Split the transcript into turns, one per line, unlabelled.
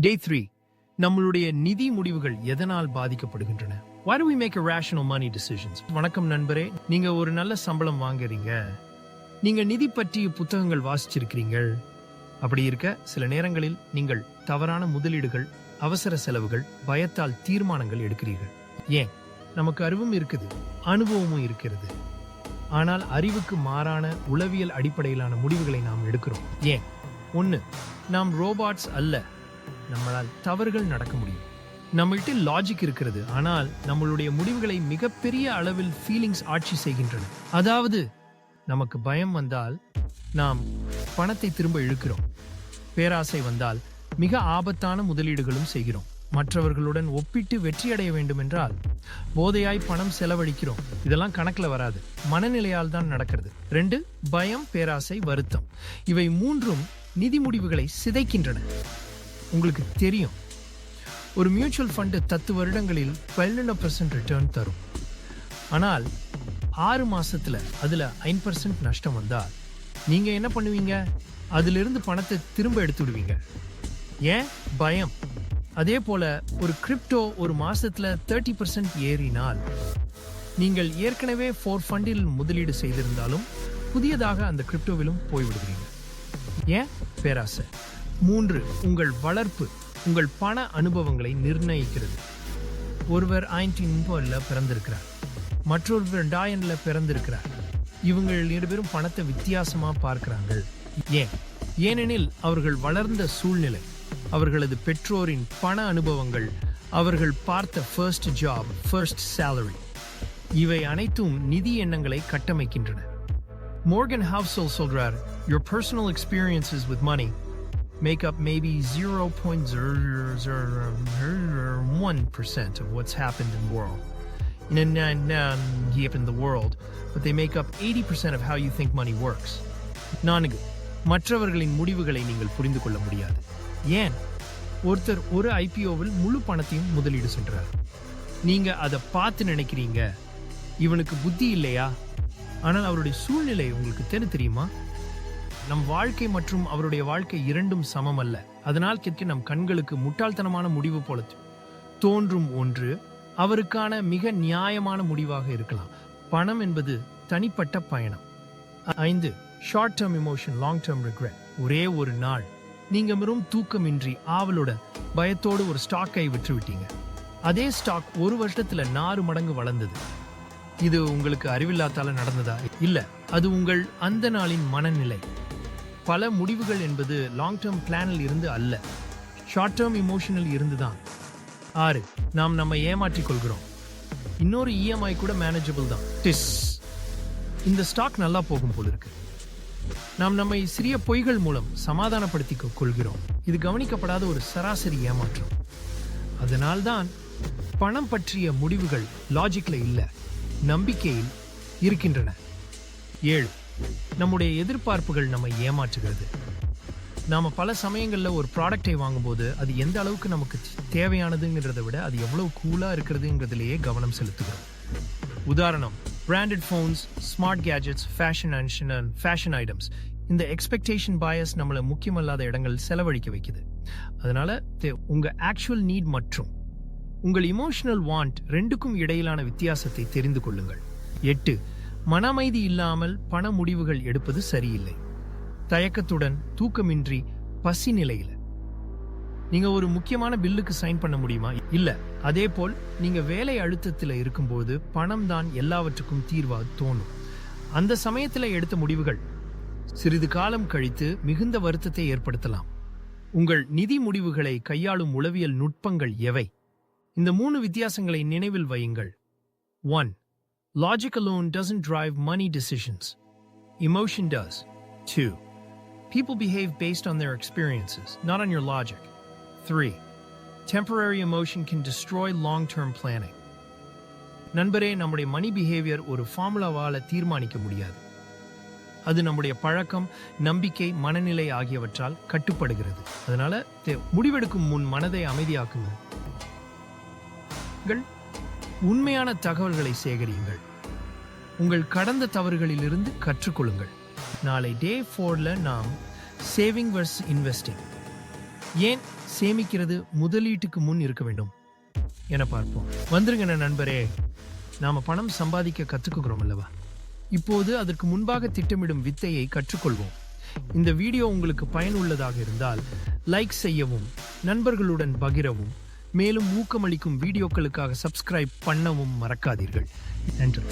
Day three நம்மளுடைய நிதி முடிவுகள் எதனால் பாதிக்கப்படுகின்றன? Why do we make irrational money decisions? வணக்கம் நண்பரே. நீங்க ஒரு நல்ல சம்பளம் வாங்குறீங்க. நீங்க நிதி பற்றிய புத்தகங்கள் வாசிச்சிருக்கிறீங்கள் அப்படி இருக்க சில நேரங்களில் நீங்கள் தவறான முதலீடுகள் அவசர செலவுகள் பயத்தால் தீர்மானங்கள் எடுக்கிறீர்கள். ஏன்? நமக்கு அறிவும் இருக்குது அனுபவமும் இருக்கிறது. ஆனால் அறிவுக்கு மாறான உளவியல் அடிப்படையிலான முடிவுகளை நாம் எடுக்கிறோம். ஏன்? ஒன்று நாம் ரோபாட்ஸ் அல்ல. நம்மளால் தவறுகள் நடக்க முடியும். நம்மள்ட்ட லாஜிக் இருக்கிறது. ஆனால் நம்மளுடைய முடிவுகளை மிகப்பெரிய அளவில் ஃபீலிங்ஸ் ஆட்சி செய்கின்றன. அதாவது நமக்கு பயம் வந்தால் நாம் பணத்தை திரும்ப இழுக்கிறோம். பேராசை வந்தால் மிக ஆபத்தான முதலீடுகளும் செய்கிறோம். மற்றவர்களுடன் ஒப்பிட்டு வெற்றியடைய வேண்டும் என்றால் போதையாய் பணம் செலவழிக்கிறோம். இதெல்லாம் கணக்குல வராது. மனநிலையால் தான் நடக்கிறது. ரெண்டு பயம் பேராசை வருத்தம். இவை மூன்றும் நிதி முடிவுகளை சிதைக்கின்றன. உங்களுக்கு தெரியும். ஒரு மியூச்சுவல் ஃபண்டு பத்து வருடங்களில் பன்னெண்டு பர்சன்ட் ரிட்டர்ன் தரும். ஆனால் ஆறு மாசத்துல அதில் ஐந்து பர்சன்ட் நஷ்டம் வந்தால் நீங்கள் என்ன பண்ணுவீங்க? அதிலிருந்து பணத்தை திரும்ப எடுத்து விடுவீங்க ஏன்? பயம். அதே போல ஒரு கிரிப்டோ ஒரு மாசத்துல தேர்ட்டி பர்சன்ட் ஏறினால் நீங்கள் ஏற்கனவே ஃபோர் ஃபண்டில் முதலீடு செய்திருந்தாலும் புதியதாக அந்த கிரிப்டோவிலும் போய்விடுவீங்க ஏன்? பேராசை. மூன்று உங்கள் வளர்ப்பு உங்கள் பண அனுபவங்களை நிர்ணயிக்கிறது. ஒருவர் ஐன்டீன் பிறந்திருக்கிறார். மற்றொருவர் டாயன்ல பிறந்திருக்கிறார். இவங்கள் இருபெரும் பணத்தை வித்தியாசமா பார்க்கிறார்கள். ஏன்? ஏனெனில் அவர்கள் வளர்ந்த சூழ்நிலை அவர்களது பெற்றோரின் பண அனுபவங்கள் அவர்கள் பார்த்த ஃபர்ஸ்ட் ஜாப் ஃபர்ஸ்ட் சேலரி இவை அனைத்தும் நிதி எண்ணங்களை கட்டமைக்கின்றன. மோர்கன் Housel சொல்றார் your personal experiences with money make up maybe 0.001% of what's happened in the world. In a nan um, in the world, but they make up 80% of how you think money works. நான்கு மற்றவர்களின் முடிவுகளை நீங்கள் புரிந்து கொள்ள முடியாது. ஏன்? ஒருத்தர் ஒரு ஐபிஓவில் முழு பணத்தையும் முதலீடு சென்றார். நீங்க அதை பார்த்து நினைக்கிறீங்க. இவனுக்கு புத்தி இல்லையா? ஆனால் அவருடைய சூழ்நிலை உங்களுக்கு தெரி தெரியுமா? நம் வாழ்க்கை மற்றும் அவருடைய வாழ்க்கை இரண்டும் சமம் அல்ல அதனால் கேட்க நம் கண்களுக்கு முட்டாள்தனமான முடிவு போல தோன்றும் ஒன்று அவருக்கான மிக நியாயமான முடிவாக இருக்கலாம். பணம் என்பது தனிப்பட்ட பயணம். ஐந்து short term emotion long term regret ஒரே ஒரு நாள். நீங்க வெறும் தூக்கமின்றி ஆவலோட பயத்தோடு ஒரு ஸ்டாக்கை விற்று விட்டீங்க அதே ஸ்டாக் ஒரு வருஷத்துல நாறு மடங்கு வளர்ந்தது. இது உங்களுக்கு அறிவில்லாத்தால நடந்ததா? இல்ல அது உங்கள் அந்த நாளின் மனநிலை. பல முடிவுகள் என்பது லாங் டேர்ம் பிளானில் இருந்து அல்ல. ஷார்ட் டேர்ம் இமோஷனில் இருந்துதான். ஆறு நாம் நம்ம ஏமாற்றிக் கொள்கிறோம். இன்னொரு இஎம்ஐ கூட மேனேஜபிள் தான். டிஸ் இந்த ஸ்டாக் நல்லா போகும் போல இருக்கு. நாம் நம்மை சிறிய பொய்கள் மூலம் சமாதானப்படுத்தி கொள்கிறோம். இது கவனிக்கப்படாத ஒரு சராசரி ஏமாற்றம். அதனால்தான் பணம் பற்றிய முடிவுகள் லாஜிக்ல இல்லை நம்பிக்கையில் இருக்கின்றன. ஏழு நம்முடைய எதிர்பார்ப்புகள் நம்மை ஏமாற்றுகிறது. நாம பல சமயங்களில் ஒரு ப்ராடக்டை வாங்கும்போது அது எந்த அளவுக்கு நமக்கு தேவையானதுங்கிறத விட அது எவ்வளவு கூலா இருக்கிறதுங்கிறதுலையே கவனம் செலுத்துகிறோம். உதாரணம் branded phones smart gadgets fashion and fashion items இந்த எக்ஸ்பெக்டேஷன் பயஸ் நம்மளை முக்கியமல்லாத இடங்கள் செலவழிக்க வைக்குது. அதனால தே- ஆக்சுவல் நீட் மற்றும் உங்கள் இமோஷனல் வாண்ட் ரெண்டுக்கும் இடையிலான வித்தியாசத்தை தெரிந்து கொள்ளுங்கள். எட்டு மன அமைதி இல்லாமல் பண முடிவுகள் எடுப்பது சரியில்லை. தயக்கத்துடன் தூக்கமின்றி பசி நிலையில. நீங்க ஒரு முக்கியமான பில்லுக்கு சைன் பண்ண முடியுமா? இல்ல. அதே போல் நீங்க வேலை அழுத்தத்தில் இருக்கும்போது பணம் தான் எல்லாவற்றுக்கும் தீர்வா தோணும். அந்த சமயத்தில் எடுத்த முடிவுகள் சிறிது காலம் கழித்து மிகுந்த வருத்தத்தை ஏற்படுத்தலாம். உங்கள் நிதி முடிவுகளை கையாளும் உளவியல் நுட்பங்கள் எவை? இந்த மூணு வித்தியாசங்களை நினைவில் வையுங்கள். One logic alone doesn't drive money decisions emotion does two people behave based on their experiences not on your logic three temporary emotion can destroy long-term planning நண்பரே நம்முடைய மணி பிஹேவியர் ஒரு ஃபார்முலாவால தீர்மானிக்க முடியாது அது நம்முடைய பழக்கம் நம்பிக்கை மனநிலை ஆகியவற்றால் கட்டுப்படுகிறது அதனால தே- முடிவெடுக்கும் முன் மனதை அமைதியாக்குங்கள் உங்கள் உண்மையான தகவல்களை சேகரியுங்கள். உங்கள் கடந்த தவறுகளிலிருந்து கற்றுக்கொள்ளுங்கள். நாளை டே ஃபோரில் நாம் சேவிங் வர்ஸ் இன்வெஸ்டிங் ஏன் சேமிக்கிறது முதலீட்டுக்கு முன் இருக்க வேண்டும்? என பார்ப்போம். வந்துருங்க நண்பரே. நாம பணம் சம்பாதிக்க கற்றுக்குகிறோம் அல்லவா? இப்போது அதற்கு முன்பாக திட்டமிடும் வித்தையை கற்றுக்கொள்வோம். இந்த வீடியோ உங்களுக்கு பயனுள்ளதாக இருந்தால் லைக் செய்யவும் நண்பர்களுடன் பகிரவும் மேலும் ஊக்கமளிக்கும் வீடியோக்களுக்காக சப்ஸ்கிரைப் பண்ணவும் மறக்காதீர்கள். நன்றி.